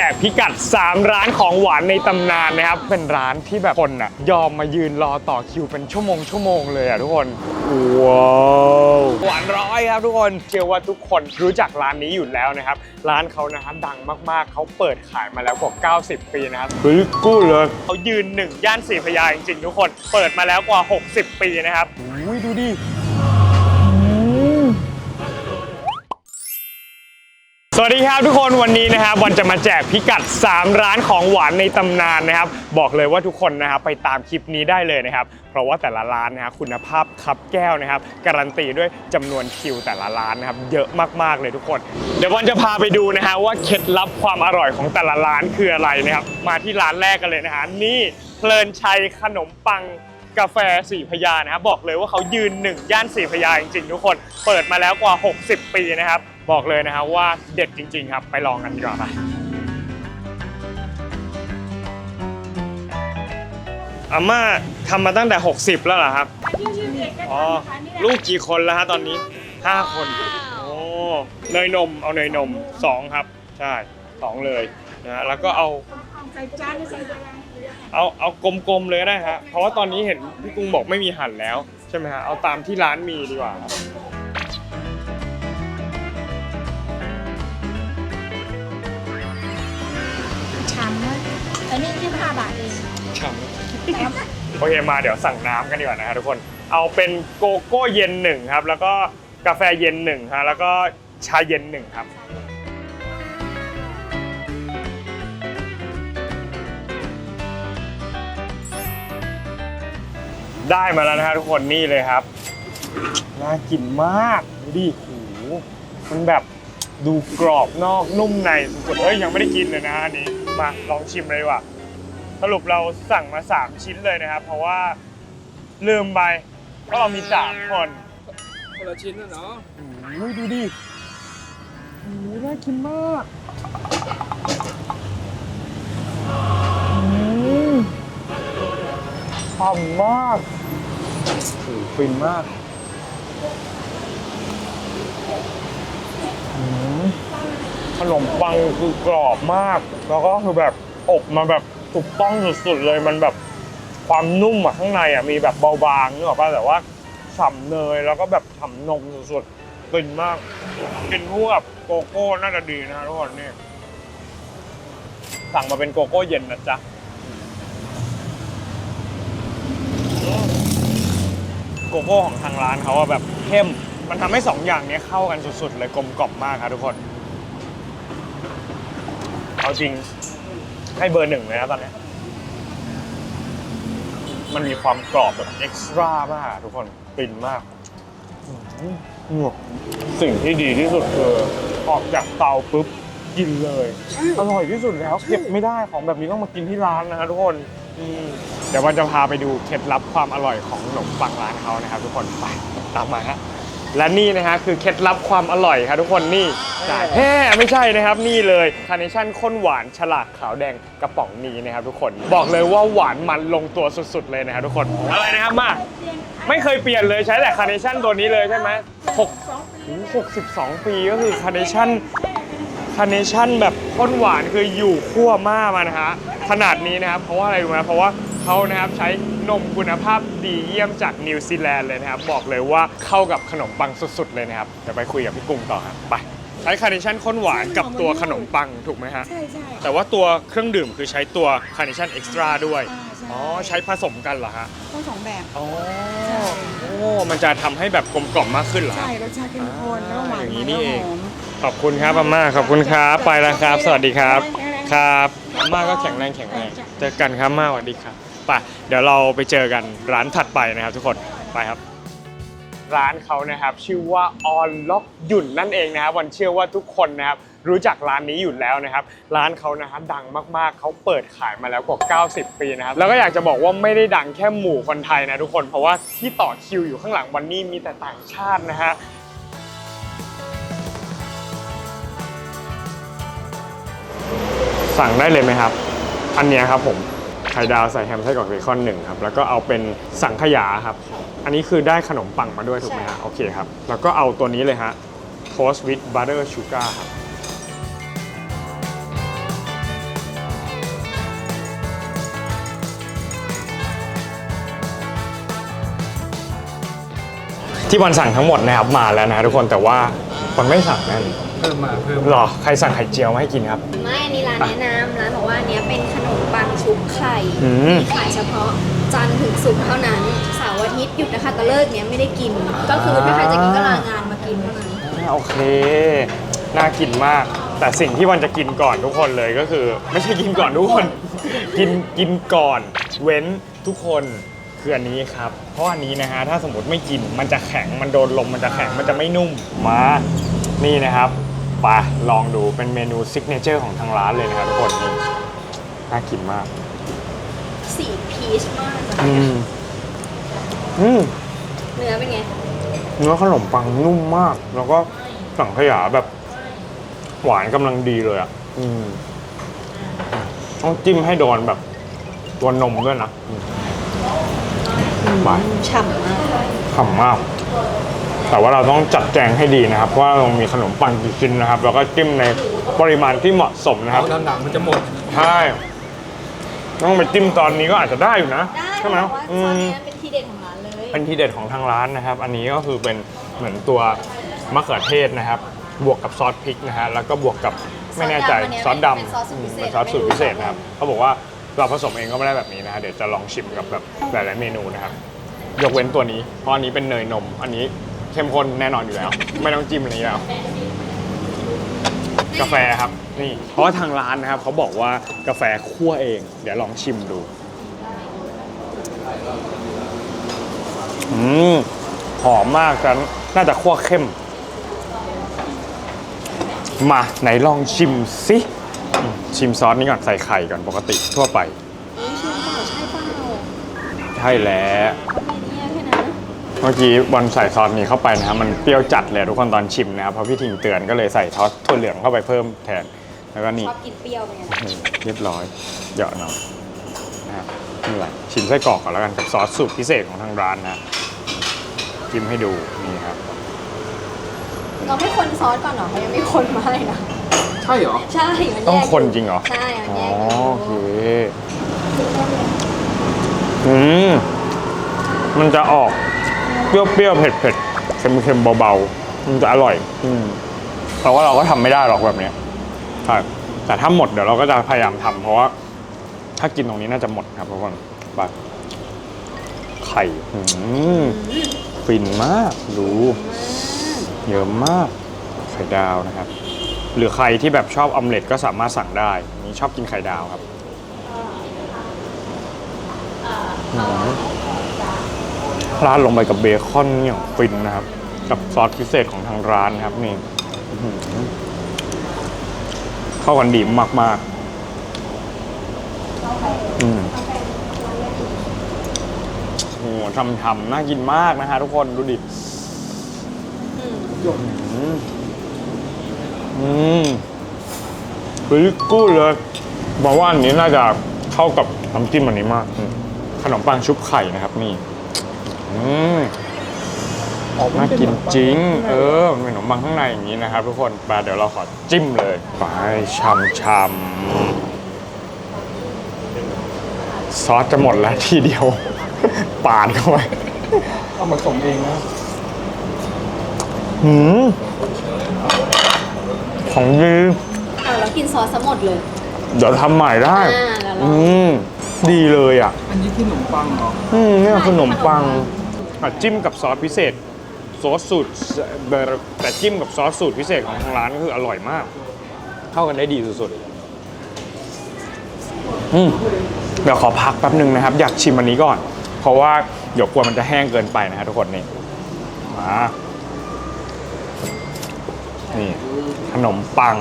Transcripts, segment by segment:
แจกพิกัด 3 ร้านของหวานในตำนานนะครับ เป็นร้านที่แบบคนอะยอมมายืนรอต่อคิวเป็นชั่วโมงชั่วโมงเลยอะทุกคนว้าวหวานร้อยครับทุกคนเชื่อว่าทุกคนรู้จักร้านนี้อยู่แล้วนะครับ ร้านเขานะครับดังมากๆ เขาเปิดขายมาแล้วกว่า 90 ปีนะครับเฮ้ยกู้เลยเขายืนหนึ่งย่านสี่พระยาจริงๆทุกคน เปิดมาแล้วกว่า 60 ปีนะครับอุ้ยดูดิ สวัสดีครับทุกคนวันนี้นะครับวันจะมาแจกพิกัด 3 ร้านของหวานในตำนานนะครับ บอกเลยว่าทุกคนนะครับไปตามคลิปนี้ได้เลยนะครับ เพราะว่าแต่ละร้านนะครับคุณภาพคับแก้วนะครับ การันตีด้วยจำนวนคิวแต่ละร้านนะครับเยอะมากๆเลยทุกคน เดี๋ยววันจะพาไปดูนะฮะว่าเคล็ดลับความอร่อยของแต่ละร้านคืออะไรนะครับ มาที่ร้านแรกกันเลยนะฮะนี่เพลินชัยขนมปังกาแฟสีพระยานะครับบอกเลยว่าเขายืนหนึ่งย่านสีพระยาจริงๆทุกคน เปิดมาแล้วกว่า 60 ปีนะครับ บอกเลยนะครับว่าเด็ดจริง ๆ ครับ ไปลองกันดีกว่าไปอาม่าทำมาตั้งแต่ 60 แล้วเหรอครับ อ๋อ ลูกกี่คนแล้วฮะตอนนี้ 5 คน โอ้เนยนม เอาเนยนม 2 ครับ ใช่ 2 เลยนะฮะแล้วก็เอาใส่จานหรือใส่อะไรเอาเอากลมๆเลยก็ได้ฮะ เพราะว่าตอนนี้เห็นพี่กุ้งบอกไม่มีหั่นแล้ว ใช่ไหมฮะ เอาตามที่ร้านมีดีกว่าครับ ช้ำโอเคมาเดี๋ยวสั่งน้ำกันดีกว่านะครับทุกคน เอาเป็นโกโก้เย็นหนึ่งครับ แล้วก็กาแฟเย็นหนึ่งฮะแล้วก็ชาเย็นหนึ่งครับได้มาแล้วนะครับทุกคนนี่เลยครับน่ากินมากดูดิโหมันแบบดูกรอบนอกนุ่มในสุดๆเอ้ยยังไม่ได้กินเลยนะอันนี้มาลองชิมเลยว่า สรุปเราสั่งมา 3 ชิ้นเลยนะครับ เพราะว่าลืมไปก็เรามี3คนคนละชิ้นนะเนาะโอ้ยดูดิโอ้ยน่ากินมากอืมฉ่ำมากโอ้โหฟินมากอืมขนมปังคือกรอบมาก แล้วก็คือแบบอบมาแบบ ถูกต้องสุดๆเลยมันแบบความนุ่มอะข้างในอะมีแบบเบาบางนึกออกป่ะแต่ว่าฉ่ำเนยแล้วก็แบบฉ่ำนมสุดๆฟินมากกินคู่กับโกโก้น่าจะดีนะทุกคนนี่สั่งมาเป็นโกโก้เย็นนะจ๊ะโกโก้ของทางร้านเขาอะแบบเข้ม มันทำให้สองอย่างนี้เข้ากันสุดๆเลยกลมกล่อมมากครับทุกคน เอาจริง ให้เบอร์หนึ่งเลยนะตอนเนี้ยมันมีความกรอบแบบเอ็กซ์ตร้ามากทุกคนฟินมากอื้อหือสิ่งที่ดีที่สุดคือออกจากเตาปุ๊บกินเลย อร่อยที่สุดแล้วเก็บไม่ได้ของแบบนี้ต้องมากินที่ร้านนะฮะทุกคนอืมเดี๋ยววันจะพาไปดูเคล็ดลับความอร่อยของขนมปังร้านเขานะครับทุกคนไปตามมาฮะ และนี่นะฮะคือเคล็ดลับความอร่อยครับทุกคนนี่จ่ายแฮ่ไม่ใช่นะครับนี่เลยคาร์เนชั่นข้นหวานฉลากขาวแดงกระป๋องนี้นะครับทุกคนบอกเลยว่าหวานมันลงตัวสุดๆเลยนะครับทุกคนอะไรนะครับมาไม่เคยเปลี่ยนเลยใช้แต่คาร์เนชั่นตัวนี้เลยใช่ไหมหกสองปีโอ้โห62ปีก็คือคาร์เนชั่นคาร์เนชั่นแบบข้นหวานคืออยู่ขั้วมากมานะฮะขนาดนี้นะครับเพราะว่าอะไรรู้ไหมเพราะว่า เขานะครับใช้นมคุณภาพดีเยี่ยมจากนิวซีแลนด์เลยนะครับ บอกเลยว่าเข้ากับขนมปังสุดๆเลยนะครับเดี๋ยวไปคุยกับพี่กุ้งต่อครับไปใช้คาร์เนชั่นข้นหวานกับตัวขนมปังถูกไหมฮะใช่ใช่แต่ว่าตัวเครื่องดื่มคือใช้ตัวคาร์เนชั่นเอ็กซ์ตร้าด้วยอ่าใช่อ๋อใช้ผสมกันเหรอฮะต้องสองแบบอ๋อโอ้มันจะทำให้แบบกลมกล่อมมากขึ้นเหรอฮะ ใช่รสชาติเข้มข้นแล้วหวานอย่างนี้มันนี่แล้วเองหอมขอบคุณครับอาม่าขอบคุณครับไปแล้วครับ สวัสดีครับ ครับอาม่าก็แข็งแรงแข็งแรงเจอกันครับอาม่าสวัสดีครับ ไปเดี๋ยวเราไปเจอกันร้านถัดไปนะครับทุกคนไปครับ ร้านเขานะครับชื่อว่าออนล็อกหยุ่นนั่นเองนะครับวันเชื่อว่าทุกคนนะครับรู้จักร้านนี้อยู่แล้วนะครับ ร้านเขานะครับดังมากๆ เขาเปิดขายมาแล้วกว่า 90 ปีนะครับ แล้วก็อยากจะบอกว่าไม่ได้ดังแค่หมู่คนไทยนะทุกคน เพราะว่าที่ต่อคิวอยู่ข้างหลังวันนี้มีแต่ต่างชาตินะฮะสั่งได้เลยไหมครับ อันนี้ครับผม ไข่ดาวใส่แฮมไส้กรอกเบคอนหนึ่งครับแล้วก็เอาเป็นสังขยาครับ อันนี้คือได้ขนมปังมาด้วยถูกไหมฮะโอเคครับ แล้วก็เอาตัวนี้เลยฮะโทสต์วิดบัตเตอร์ชูการ์ครับที่บอลสั่งทั้งหมดนะครับมาแล้วนะทุกคนแต่ว่า บอลไม่สั่งนั่นเพิ่มมาเพิ่มหรอใครสั่งไข่เจียวมาให้กินครับ ไม่อันนี้ร้านแนะนำร้านบอกว่าอันเนี้ยเป็นขนมปังชุบไข่อืม ขายเฉพาะจันทร์ถึงศุกร์เท่านั้นเสาร์อาทิตย์หยุดนะคะตะเลิกเนี้ยไม่ได้กิน ก็คือถ้าใครจะกินก็ลางานมากินเท่านั้นโอเค น่ากินมาก แต่สิ่งที่วันจะกินก่อนทุกคนเลยก็คือ ไม่ใช่กินก่อนทุกคน กินกินก่อน เว้นทุกคนคืออันนี้ครับ เพราะอันนี้นะฮะถ้าสมมติไม่กินมันจะแข็งมันโดนลมมันจะแข็งมันจะไม่นุ่มมา นี่นะครับไปลองดูเป็นเมนูซิกเนเจอร์ของทางร้านเลยนะครับทุกคนนี่น่ากินมาก สีพีชมากอะอืมอืมเนื้อเป็นไง เนื้อขนมปังนุ่มมาก แล้วก็สังขยาแบบหวานกำลังดีเลยอะ อืมต้องจิ้มให้โดนแบบตัวนมด้วยนะอืมไปฉ่ำมากขำมาก แต่ว่าเราต้องจัดแจงให้ดีนะครับว่าเรามีขนมปังกี่ชิ้นนะครับแล้วก็จิ้มในปริมาณที่เหมาะสมนะครับเอาหนังมันจะหมดใช่ต้องไปจิ้มตอนนี้ก็อาจจะได้อยู่นะได้ใช่ไหมเพราะว่าอืซอสมเนี้ยเป็นทีเด็ดของร้านเลยเป็นทีเด็ดของทางร้านนะครับ อันนี้ก็คือเป็นเหมือนตัวมะเขือเทศนะครับ บวกกับซอสพริกนะฮะ แล้วก็บวกกับไม่แน่ใจซอสดำเป็นซอสสูตรพิเศเป็ษนซอสสูตรพิเศษนะครับ เขาบอกว่าเราผสมเองก็ไม่ได้แบบนี้นะฮะ เดี๋ยวจะลองชิมกับแบบหลายๆเมนูนะครับ ยกเว้นตัวนี้ เพราะอันนี้เป็นเนยนม อันนี้ เข้มข้นแน่นอนอยู่แล้ว ไม่ต้องจิ้มอะไรอยู่แล้ว กาแฟครับนี่ เพราะว่าทางร้านนะครับเขาบอกว่ากาแฟคั่วเอง เดี๋ยวลองชิมดู อืมหอมมากแต่น่าจะคั่วเข้ม มาไหนลองชิมสิอืมชิมซอสนี้ก่อนใส่ไข่ก่อนปกติทั่วไป นี่ชิมเปล่าใช่เปล่า ใช่แล้ว เมื่อกี้บอลใส่ซอสนี้เข้าไปนะครับมันเปรี้ยวจัดเลยทุกคนตอนชิมนะครับเพราะพี่ทิงเตือนก็เลยใส่ซอสถั่วเหลืองเข้าไปเพิ่มแทนแล้วก็นี่ชอบกินเปรี้ยวเป็นไงนี่เรียบร้อยเหยาะหน่อยนะครับนี่แหละชิมไส้กรอกก่อนแล้วกันกับซอสสูตรพิเศษของทางร้านนะจิ้มให้ดูนี่ครับเราไม่คนซอสก่อนเหรอเขายังไม่คนมาเลยนะใช่เหรอ ใช่มันแยกต้องคนยู่จริงเหรอใช่มันอ๋อแยกอยู่โอเคอืมมันจะออก เปรี้ยวๆเผ็ดๆเค็มๆเบาๆมันจะอร่อย อืมแต่ว่าเราก็ทำไม่ได้หรอกแบบเนี้ยใช่แต่ถ้าหมดเดี๋ยวเราก็จะพยายามทำเพราะว่า ถ้ากินตรงนี้น่าจะหมดครับทุกคนไปไข่อืมฟินมากดูเยอะมากไข่ดาวนะครับ หรือใครที่แบบชอบออมเล็ตก็สามารถสั่งได้นี่ชอบกินไข่ดาวครับอืม ราดลงไปกับเบคอนเนี่ยฟินนะครับ กับซอสพิเศษของทางร้านนะครับนี่เข้ากันดีมากๆอืมโอ้โหทำๆน่ากินมากนะฮะทุกคนดูดิอืมอืมอืมเฮ้ยกู้เลยบอกว่าอันนี้น่าจะเข้ากับน้ำจิ้มอันนี้มาก ขนมปังชุบไข่นะครับนี่ อืมน่ากินจริง เออมันเป็นขนมปังข้างในอย่างนี้นะครับ ทุกคนไปเดี๋ยวเราขอจิ้มเลยไปช่ำช่ำซอสจะหมดแล้วทีเดียว ปาดเข้าไปเอามาส่งเองนะหืมของดีอะแล้วกินซอสซะหมดเลย เดี๋ยวทำใหม่ได้ อ่าแล้วเราอืม ดีเลยอะ อันนี้คือขนมปังเหรอ อืมเนี่ยขนมปังอะจิ้มกับซอสพิเศษ ซอสสูตรแต่จิ้มกับซอสสูตรพิเศษของทางร้านก็คืออร่อยมาก เข้ากันได้ดีสุดๆอืมเดี๋ยวขอพักแป๊บหนึ่งนะครับ อยากชิมอันนี้ก่อน เพราะว่าเดี๋ยวกลัวมันจะแห้งเกินไปนะฮะทุกคนนี่มานี่ขนมปัง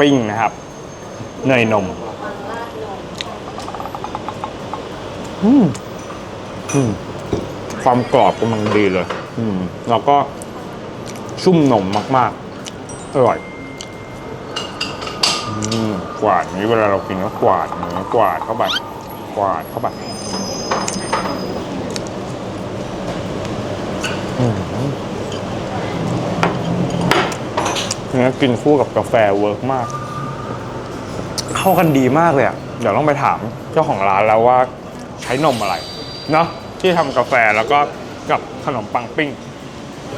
ปิ้งนะครับ เนยนม อืมอืมความกรอบกำลังดีเลย อืมแล้วก็ชุ่มนมมากๆ อร่อยอืมกวาดนี้เวลาเรากินก็กวาดอย่างนี้กวาดเข้าไปกวาดเข้าไปอืมเนี่ยกินคู่กับกาแฟเวิร์กมาก เข้ากันดีมากเลยอะ เดี๋ยวต้องไปถามเจ้าของร้านแล้วว่าใช้นมอะไร เนาะที่ทำกาแฟแล้วก็กับขนมปังปิ้ง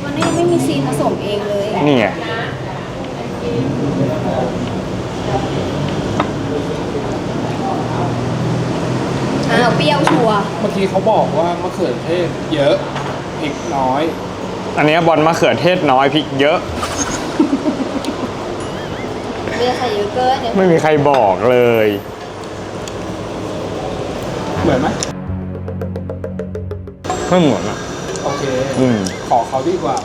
มันยังไม่มีซีนผสมเองเลยนี่ไงอ้าวเปรี้ยวชัวร์เมื่อกี้เขาบอกว่ามะเขือเทศเยอะพริกน้อย อันนี้บอลมะเขือเทศน้อยพริกเยอะเบียร์ใส่เยอะเกินเดี๋ยวไม่มีใครบอกเลยเห มือนไหมไม่เหมือนอะโอเค อืมขอเขาดีกว่า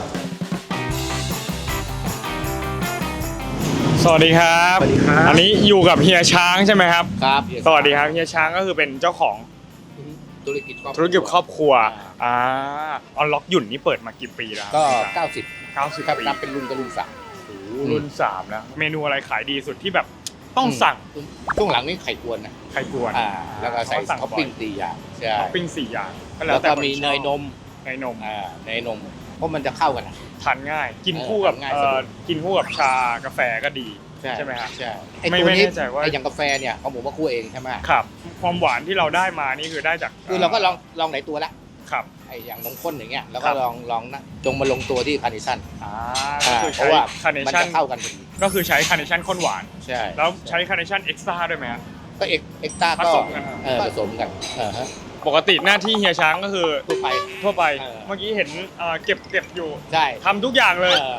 สวัสดีครับสวัสดีครับ อันนี้อยู่กับเฮียช้างใช่ไหมครับ ครับสวัสดีครับเฮียช้างก็คือเป็นเจ้าของธุรกิจครอบธุรกิจครอบครัวอ่าออนล็อกหยุ่นนี่เปิดมากี่ปีแล้วก็เก้า90เก้าสิบครับปีนับเป็นรุ่นกับรุ่นสามโอ้โหรุ่นสามแล้วเมนูอะไรขายดีสุดที่แบบ ต้องสั่งช่วงหลังนี่ไข่กวนนะใครกวนอ่าแล้วก็ใส่เขาสั่งท็อปปิ้งตีอย่างใช่ท็อปปิ้งสี่อย่างแล้วต่ก็คมีชอบเนยนมเนยนมอ่าเนยนมเพราะมันจะเข้ากันนะทานง่าย กินคู่กับเออทานง่ายเอ่สะดอวกกินคู่กับชากาแฟก็ดีใช่ไหมฮะใช่ไอ้ไม่ตัวไม่นี้แน่ใจว่าไอ้อย่างกาแฟเนี่ยของผมว่าคั่วเองใช่ไหมครับ ความหวานที่เราได้มานี่คือได้จากคือเราก็ลองลองหลายตัวละครับไอ้อย่างนมข้นอย่างเงี้ยแล้วครัก็บลองลองนะจงมาลงตัวที่คาร์เนชั่นอ่าอ่าก็คือเพใช้ราะว่าคาร์เนมันชั่นจะเข้ากันพอดี ก็คือใช้คาร์เนชั่นข้นหวาน ใช่แล้วใช้คาร์เนชั่นเอ็กซ์ตร้าด้วยไหมฮะ ก็เอ็กเอ็กต้าผก็สมกัน เออผสมกันเออฮะปกติหน้าที่เฮียช้างก็คือทั่วไป ทั่วไป เออ เมื่อกี้เห็นเอ่อเก็บเก็บอยู่ใช่ทำทุกอย่างเลย เออ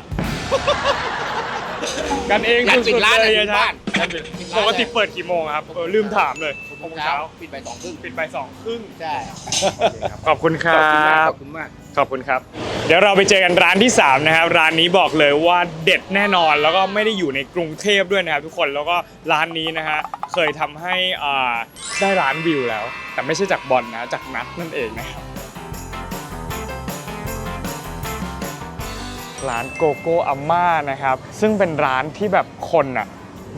กันเองร้านปิสุดดๆร้านเลยอะเฮียช้างบ้านร้านปิดปิดร้านปกติเปิดกี่โมงครับเออลืมถามเลยหกโมงเช้าเช้าปิดไปสองครึ่งปิดไปสองครึ่งใช่ ขอบคุณคขอบคุณมากรัขบ อบคุณมาก ขอบคุณครับ เดี๋ยวเราไปเจอกันร้านที่ 3 นะครับ ร้านนี้บอกเลยว่าเด็ดแน่นอน แล้วก็ไม่ได้อยู่ในกรุงเทพด้วยนะครับทุกคนแล้วก็ร้านนี้นะฮะเคยทำให้อ่าได้ร้านวิวแล้ว แต่ไม่ใช่จากบอลนะจากนัทนั่นเองนะครับร้านโกโก้อาม่านะครับ ซึ่งเป็นร้านที่แบบคนอะ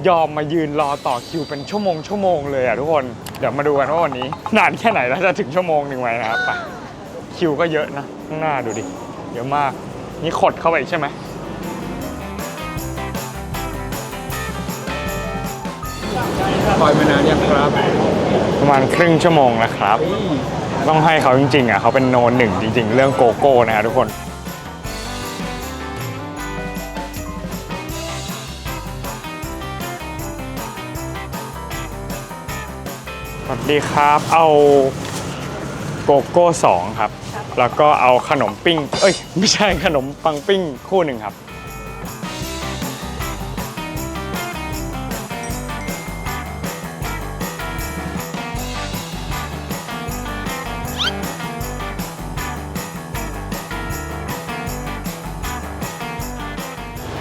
ยอมมายืนรอต่อคิวเป็นชั่วโมงชั่วโมงเลยอะทุกคน เดี๋ยวมาดูกันว่าวันนี้ นานแค่ไหนแล้วจะถึงชั่วโมงหนึ่งไหมนะครับไป คิวก็เยอะนะข้างหน้าดูดิ เยอะมาก นี่ขดเข้าไปอีกใช่ไหมคอยมานานยังครับ ประมาณครึ่งชั่วโมงแล้วครับ ต้องให้เขาจริงๆอะเขาเป็นโนนหนึ่งจริง ๆ เรื่องโกโก้นะครับทุกคนสวัสดีครับ เอาโกโก้สองครับ แล้วก็เอาขนมปิ้ง เอ้ย ไม่ใช่ขนมปังปิ้งคู่หนึ่งครับ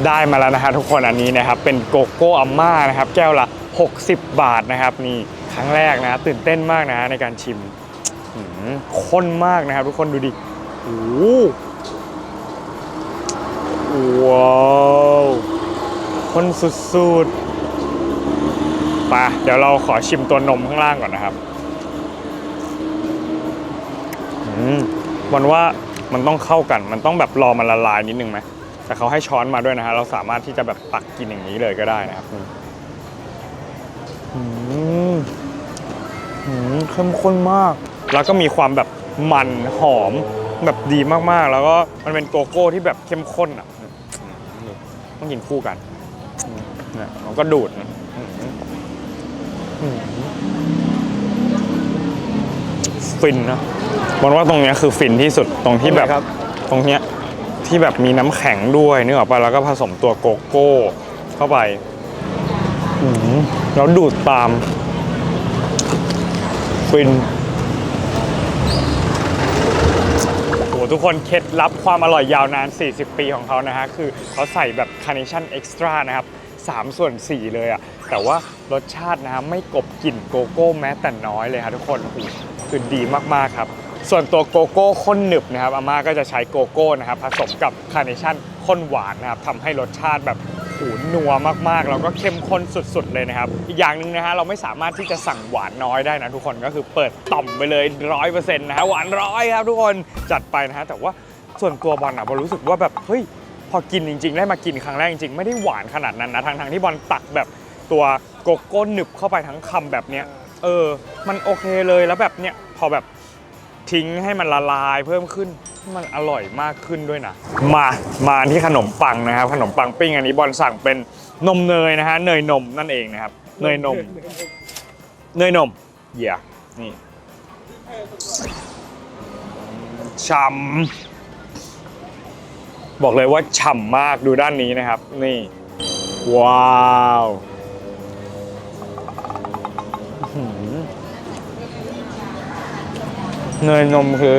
ได้มาแล้วนะฮะทุกคนอันนี้นะครับ เป็นโกโก้อาม่านะครับ แก้วละ 60 บาทนะครับ นี่ครั้งแรกนะ ตื่นเต้นมากนะในการชิม ข้นมากนะครับทุกคนดูดิโอ้โหว้าวข้นสุดๆไปเดี๋ยวเราขอชิมตัวนมข้างล่างก่อนนะครับมันว่ามันต้องเข้ากัน มันต้องแบบรอมันละลายนิดนึงไหมแต่เขาให้ช้อนมาด้วยนะฮะ เราสามารถที่จะแบบตักกินอย่างนี้เลยก็ได้นะครับอืมอืมเข้มข้นมาก แล้วก็มีความแบบมันหอมแบบดีมากๆ แล้วก็มันเป็นโกโก้ที่แบบเข้มข้นอะอืมต้องกินคู่กันอืมเนี่ยมันก็ดูดนะอืมอืมฟินนะมันว่าตรงเนี้ยคือฟินที่สุดตรงที่แบบครับตรงเนี้ยที่แบบมีน้ำแข็งด้วยนึกออกปะแล้วก็ผสมตัวโกโก้เข้าไปอืมแล้วดูดตามฟินโห ทุกคนเคล็ดลับความอร่อยยาวนาน 40 ปีของเขานะฮะ คือเขาใส่แบบคาร์เนชั่นเอ็กซ์ตร้านะครับ3ส่วน 4 เลยอะแต่ว่ารสชาตินะฮะไม่กบกลิ่นโกโก้แม้แต่น้อยเลยครับทุกคนโอ้โหคือดีมากๆครับ ส่วนตัวโกโก้ข้นหนึบนะครับอาม่าก็จะใช้โกโก้นะครับผสมกับคาร์เนชั่นข้นหวานนะครับทำให้รสชาติแบบ หูนัวมากๆ แล้วก็เข้มข้นสุดๆเลยนะครับ อีกอย่างหนึ่งนะฮะเราไม่สามารถที่จะสั่งหวานน้อยได้นะทุกคนก็คือเปิดต่อมไปเลยร้อยเปอร์เซ็นต์นะฮะหวานร้อยครับทุกคนจัดไปนะฮะแต่ว่าส่วนตัวบอลอะบอลรู้สึกว่าแบบเฮ้ยพอกินจริง ๆ ได้มากินครั้งแรกจริงๆไม่ได้หวานขนาดนั้นนะทั้งๆที่บอลตักแบบตัวโกโก้หนึบเข้าไปทั้งคำแบบเนี้ยเออ มันโอเคเลยแล้วแบบเนี้ยพอแบบทิ้งให้มันละลายเพิ่มขึ้น มันอร่อยมากขึ้นด้วยนะ มามาที่ขนมปังนะครับ ขนมปังปิ้งอันนี้บอลสั่งเป็นนมเนยนะฮะเนยนมนั่นเองนะครับ เนยนม เนยนมเย่ยนี่ฉ่ำบอกเลยว่าฉ่ำมากดูด้านนี้นะครับ นี่ ว้าวเนยนมคือ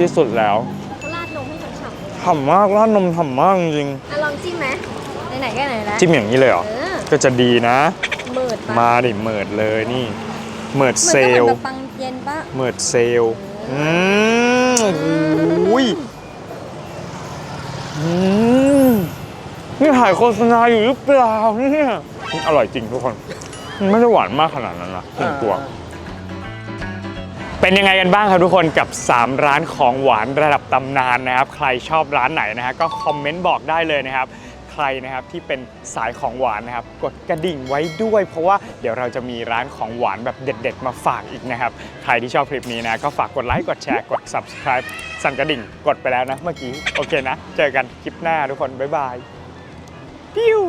ที่สุดแล้วเขาราดนมให้ฉ่ำๆเลยฉ่ำมากร้านนมฉ่ำมากจริงอะลองจิ้มไหมไหนๆก็ไหนแล้วๆจิ้มอย่างนี้เลยเหรอเออก็จะดีนะ เมิดปะมาดิเมิดเลยนี่ เมิดเซลหมืล์อนกับปังเย็นปะเมิดเซลล์อืมโอ้ยอืมนี่ถ่ายโฆษณาอยู่หรือเปล่าเนี่ยอร่อยจริงทุกคนมันไม่ได้หวานมากขนาดนั้นนะหนึ่งตัว เป็นยังไงกันบ้างครับทุกคนกับ 3 ร้านของหวานระดับตำนานนะครับ ใครชอบร้านไหนนะฮะก็คอมเมนต์บอกได้เลยนะครับ ใครนะครับที่เป็นสายของหวานนะครับ กดกระดิ่งไว้ด้วย เพราะว่าเดี๋ยวเราจะมีร้านของหวานแบบเด็ด ๆ มาฝากอีกนะครับ ใครที่ชอบคลิปนี้นะก็ฝากกดไลค์กดแชร์กด subscribe สั่นกระดิ่งกดไปแล้วนะเมื่อกี้โอเคนะ เจอกันคลิปหน้าทุกคนบ๊ายบายปิ้ว